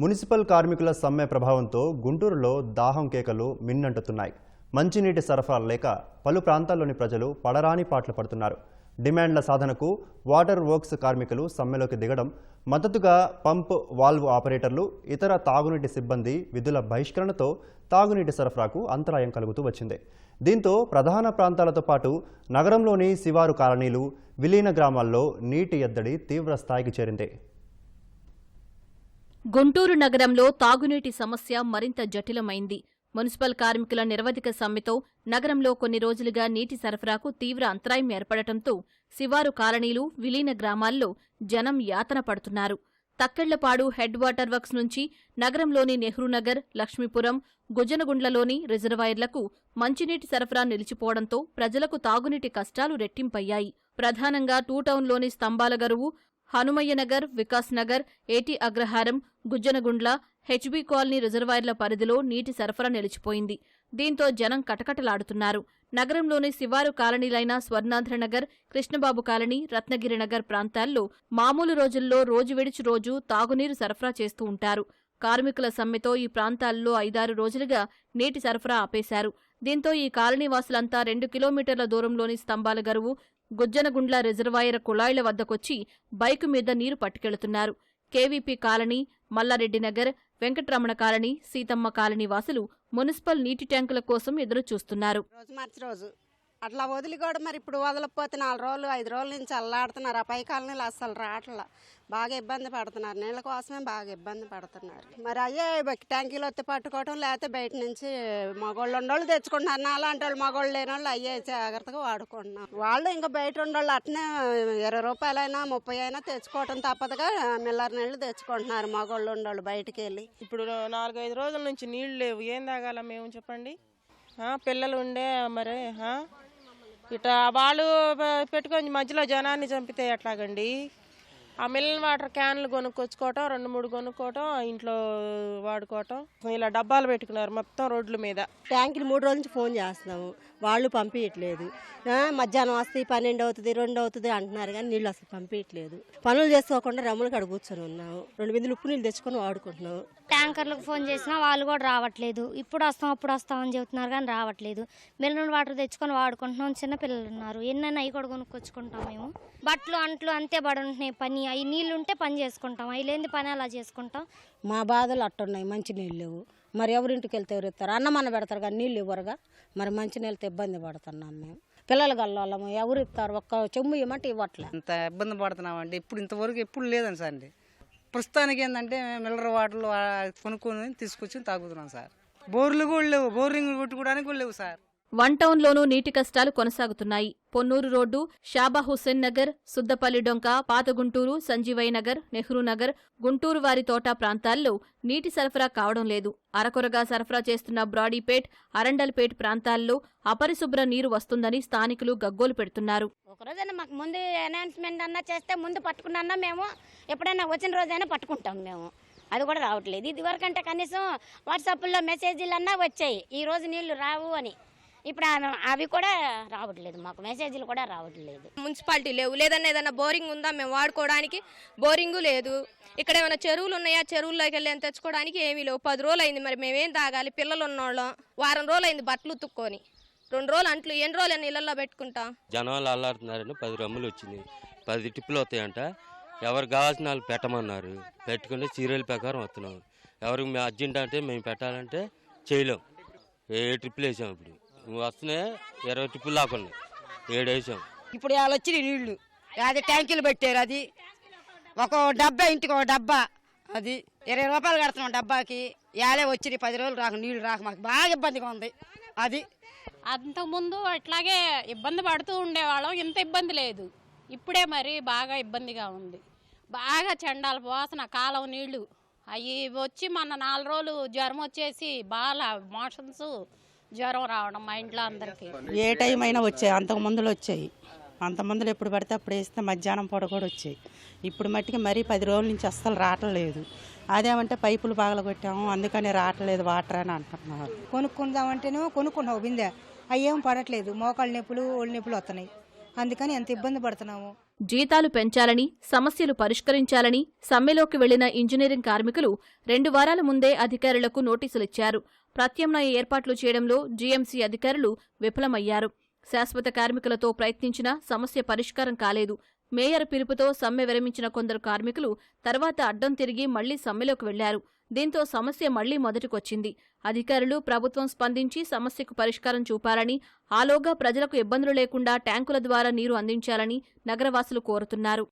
Municipal కార్మికుల సమ్మె ప్రభావంతో గుంటూరులో దాహం కేకలు మిన్నంటుతున్నాయి. మంచినీటి సరఫరా లేక పలు ప్రాంతాల్లోని ప్రజలు పడరాని పాటలు పడుతున్నారు. డిమాండ్ల సాధనకు వాటర్ వర్క్స్ కార్మికులు సమ్మెలోకి దిగడం మద్దతుగా పంప్ వాల్వ్ ఆపరేటర్లు ఇతర తాగునీటి సిబ్బంది విధుల బహిష్కరణతో తాగునీటి సరఫరాకు అంతరాయం కలుగుతూ వచ్చింది. దీంతో ప్రధాన ప్రాంతాలతో పాటు నగరంలోని శివారు కాలనీలు విలీన గ్రామాల్లో నీటి ఎద్దడి తీవ్ర స్థాయికి చేరింది. గుంటూరు నగరంలో తాగునీటి సమస్య మరింత జటిలమైంది. మున్సిపల్ కార్మికుల నిరవధిక సమ్మెతో నగరంలో కొన్ని రోజులుగా నీటి సరఫరాకు తీవ్ర అంతరాయం ఏర్పడటంతో శివారు కాలనీలు విలీన గ్రామాల్లో జనం యాతన పడుతున్నారు. తక్కెళ్ళపాడు హెడ్ వాటర్ వర్క్స్ నుంచి నగరంలోని నెహ్రూనగర్ లక్ష్మీపురం గుజనగుండ్లలోని రిజర్వాయర్లకు మంచినీటి సరఫరా నిలిచిపోవడంతో ప్రజలకు తాగునీటి కష్టాలు రెట్టింపయ్యాయి. ప్రధానంగా టూటౌన్లోని స్తంభాల Garuvu Hanumayyanagar Vikas Nagar A T Agraharam Gujjanagundla H B colony రిజర్వాయర్ల పరిధిలో నీటి సరఫరా నిలిచిపోయింది. దీంతో జనం కటకటలాడుతున్నారు. నగరంలోని శివారు కాలనీలైన స్వర్ణాంధ్రనగర్ కృష్ణబాబు కాలనీ రత్నగిరినగర్ ప్రాంతాల్లో మామూలు రోజుల్లో రోజు విడిచి రోజు తాగునీరు సరఫరా చేస్తూ ఉంటారు. కార్మికుల సమ్మెతో ఈ ప్రాంతాల్లో ఐదారు రోజులుగా నీటి సరఫరా ఆపేశారు. దీంతో ఈ కాలనీ వాసులంతా రెండు కిలోమీటర్ల దూరంలోని స్తంభాల గరువు గుజ్జనగుండ్ల రిజర్వాయర్ కుళాయిల వద్దకొచ్చి బైకు మీద నీరు పట్టుకెళ్తున్నారు. KVP colony Mallareddy Nagar Venkataramana colony Seethamma colony వాసులు మున్సిపల్ నీటి ట్యాంకుల కోసం ఎదురు చూస్తున్నారు అట్లా వదిలి కూడా మరి ఇప్పుడు వదలకపోతే నాలుగు రోజులు ఐదు రోజుల నుంచి అల్లాడుతున్నారు. ఆ పై కాలనీలు అస్సలు రావట్లా. బాగా ఇబ్బంది పడుతున్నారు. నీళ్ళ కోసమే బాగా ఇబ్బంది పడుతున్నారు. మరి అయ్యే ట్యాంకీలు వచ్చి పట్టుకోవటం లేకపోతే బయట నుంచి మగోళ్ళు ఉండోళ్ళు తెచ్చుకుంటున్నారు. నా అలాంటి వాళ్ళు మగోళ్ళు లేని వాళ్ళు అయ్యే జాగ్రత్తగా వాడుకుంటున్నారు. వాళ్ళు ఇంకా బయట ఉండోళ్ళు అట్నే ఇరవై రూపాయలైనా ముప్పై అయినా తెచ్చుకోవటం తప్పదుగా. మిల్లర్ నీళ్ళు తెచ్చుకుంటున్నారు మగోళ్ళు ఉండోళ్ళు బయటికి వెళ్ళి. ఇప్పుడు నాలుగైదు రోజుల నుంచి నీళ్ళు లేవు. ఏం తాగాల మేము చెప్పండి? పిల్లలు ఉండే మరి ఇట ఇట్లా వాళ్ళు పెట్టుకొని మధ్యలో జనాన్ని చంపితే ఎట్లాగండి? ఆ మిల్లన్ వాటర్ క్యాన్లు కొనుక్కొచ్చుకోవటం రెండు మూడు కొనుక్కోవటం ఇంట్లో వాడుకోవటం ఇలా డబ్బాలు పెట్టుకున్నారు మొత్తం రోడ్ల మీద. ట్యాంకులు మూడు రోజుల నుంచి ఫోన్ చేస్తున్నాము. వాళ్ళు పంపించట్లేదు మధ్యాహ్నం వస్తాయి పన్నెండు అవుతుంది రెండు అవుతుంది అంటున్నారు కానీ నీళ్ళు అసలు పంపించట్లేదు పనులు చేసుకోకుండా రమ్ములు కడ కూర్చొని ఉన్నాము. రెండు బిందులు ఉప్పు నీళ్ళు తెచ్చుకొని వాడుకుంటున్నాము. ట్యాంకర్లకు ఫోన్ చేసినా వాళ్ళు కూడా రావట్లేదు. ఇప్పుడు వస్తాం అప్పుడు వస్తాం అని చెబుతున్నారు కానీ రావట్లేదు. మినరల్ వాటర్ తెచ్చుకొని వాడుకుంటున్నాం చిన్న పిల్లలు ఉన్నారు. ఎన్నైనా అవి కూడా కొనుక్కొచ్చుకుంటాం మేము. బట్టలు అంట్లు అంతే పడి ఉంటున్నాయి పని. అవి నీళ్ళు ఉంటే పని చేసుకుంటాం. అవి లేని పని అలా చేసుకుంటాం? మా బాధలు అట్టున్నాయి. మంచి నీళ్ళు లేవు. మరి ఎవరింటికి వెళ్తే ఎవరు ఇస్తారు అన్నం అన్న పెడతారు కానీ నీళ్ళు ఇవ్వరుగా. మరి మంచి నీళ్ళతో ఇబ్బంది పడుతున్నాం మేము. పిల్లలు గల్లోళ్ళము ఎవరు ఇస్తారు? ఒక్క చెమ్ము ఇవ్వమంటే ఇవ్వట్లే. అంత ఇబ్బంది పడుతున్నామండి. ఇప్పుడు ఇంతవరకు ఎప్పుడు లేదండి సార్ అండి ప్రస్తుతానికి ఏంటంటే మిల్లర్ వాటర్లు కొనుక్కొని తీసుకొచ్చి తాగుతున్నాం సార్. బోర్లు కూడా లేవు బోరింగ్ కొట్టుకోవడానికి కూడా లేవు సార్. వన్ టౌన్లోనూ నీటి కష్టాలు కొనసాగుతున్నాయి. పొన్నూరు రోడ్డు షాబా హుస్సేన్ నగర్ సుద్దపల్లి డొంక పాత గుంటూరు సంజీవయ్య నగర్ నెహ్రూ నగర్ గుంటూరు వారి తోట ప్రాంతాల్లో నీటి సరఫరా కావడం లేదు. అరకొరగా సరఫరా చేస్తున్న బ్రాడీపేట్ అరండల్పేట్ ప్రాంతాల్లో అపరిశుభ్ర నీరు వస్తుందని స్థానికులు గగ్గోలు పెడుతున్నారు. ఒక రోజైనా మాకు ముందు అనౌన్స్మెంట్ అన్నా చేస్తే ముందు పట్టుకున్నా మేము? ఎప్పుడైనా వచ్చిన రోజైనా పట్టుకుంటాం మేము. అది కూడా రావట్లేదు. ఇది వరకంటే కనీసం వాట్సాప్లో మెసేజీలు అన్నా వచ్చాయి. ఈ రోజు నీళ్ళు రావు అని. ఇప్పుడు ఆ- అవి కూడా రావట్లేదు మాకు మెసేజ్లు కూడా రావట్లేదు. మున్సిపాలిటీ లేవు. లేదన్నా ఏదైనా బోరింగ్ ఉందా? మేము వాడుకోవడానికి బోరింగు లేదు. ఇక్కడ ఏమైనా చెరువులు ఉన్నాయా? చెరువుల్లోకి వెళ్ళి తెచ్చుకోవడానికి ఏమీ లేవు. పది రోజులు అయింది మరి మేమేం తాగాలి? పిల్లలు ఉన్నోళ్ళం వారం రోజులు అయింది బట్టలు ఉతుక్కొని. రెండు రోజులు అంట్లు ఎన్ని రోజులు నీళ్ళల్లో పెట్టుకుంటాం? జనాలు అల్లాడుతున్నారని పది రమ్ములు వచ్చింది పది టిప్పులు వస్తాయంట. ఎవరికి కావాల్సిన వాళ్ళు పెట్టమన్నారు. పెట్టుకుంటే సీరియల్ ప్రకారం వస్తున్నాం. ఎవరికి మేము అర్జెంట్ అంటే మేము పెట్టాలంటే చేయలేం. ఏ ట్రిప్పులు వేసాం ఇప్పుడు. నువ్వు వస్తున్నాయి ఇరవై ట్రిప్పులు దాకా ఉన్నాయి. ఏడు వేసాం. ఇప్పుడు వాళ్ళు వచ్చినాయి నీళ్ళు. అది ట్యాంకీలు పెట్టారు అది. ఒక డబ్బా ఇంటికి ఒక డబ్బా. అది ఇరవై రూపాయలు కడుతున్నాం డబ్బాకి. యాలే వచ్చినాయి. పది రోజులు రాక నీళ్ళు రాక మాకు బాగా ఇబ్బందిగా ఉంది. అది. అంతకుముందు అట్లాగే ఇబ్బంది పడుతూ ఉండేవాళ్ళం. ఇంత ఇబ్బంది లేదు. ఇప్పుడే మరి బాగా ఇబ్బందిగా ఉంది. బాగా చండాల వాసన కాలం నీళ్ళు. అవి వచ్చి మన నాలుగు రోజులు జ్వరం వచ్చేసి బాగా మోషన్స్ జ్వరం రావడం మా ఇంట్లో అందరికీ. ఏ టైం అయినా వచ్చాయి అంతకు మందులు వచ్చాయి. అంత మందులు ఎప్పుడు పడితే అప్పుడు వేస్తే మధ్యాహ్నం పూట కూడా వచ్చాయి. ఇప్పుడు మట్టికి మరీ పది రోజుల నుంచి అస్సలు రావట్లేదు అదేమంటే పైపులు బాగల కొట్టాము అందుకని రావట్లేదు వాటర్ అని అంటున్నారు. కొనుక్కుందామంటేనేమో కొనుక్కున్నావు బిందె. అవి ఏం పడట్లేదు. మోకాళ్ళ నొప్పులు ఒళ్ళు నొప్పులు వస్తున్నాయి. అందుకని ఎంత ఇబ్బంది పడుతున్నాము? జీతాలు పెంచాలని సమస్యలు పరిష్కరించాలని సమ్మెలోకి వెళ్ళిన ఇంజనీరింగ్ కార్మికులు రెండు వారాల ముందే అధికారులకు నోటీసులిచ్చారు. ప్రత్యామ్నాయ ఏర్పాట్లు చేయడంలో జీఎంసీ అధికారులు విఫలమయ్యారు. శాశ్వత కార్మికులతో ప్రయత్నించినా సమస్య పరిష్కారం కాలేదు. మేయర్ పిలుపుతో సమ్మె విరమించిన కొందరు కార్మికులు తర్వాత అడ్డం తిరిగి మళ్ళీ సమ్మెలోకి వెళ్ళారు. దీంతో సమస్య మళ్ళీ మొదటికొచ్చింది. అధికారులు ప్రభుత్వం స్పందించి సమస్యకు పరిష్కారం చూపాలని ఆలోగా ప్రజలకు ఇబ్బందులు లేకుండా ట్యాంకుల ద్వారా నీరు అందించాలని నగరవాసులు కోరుతున్నారు.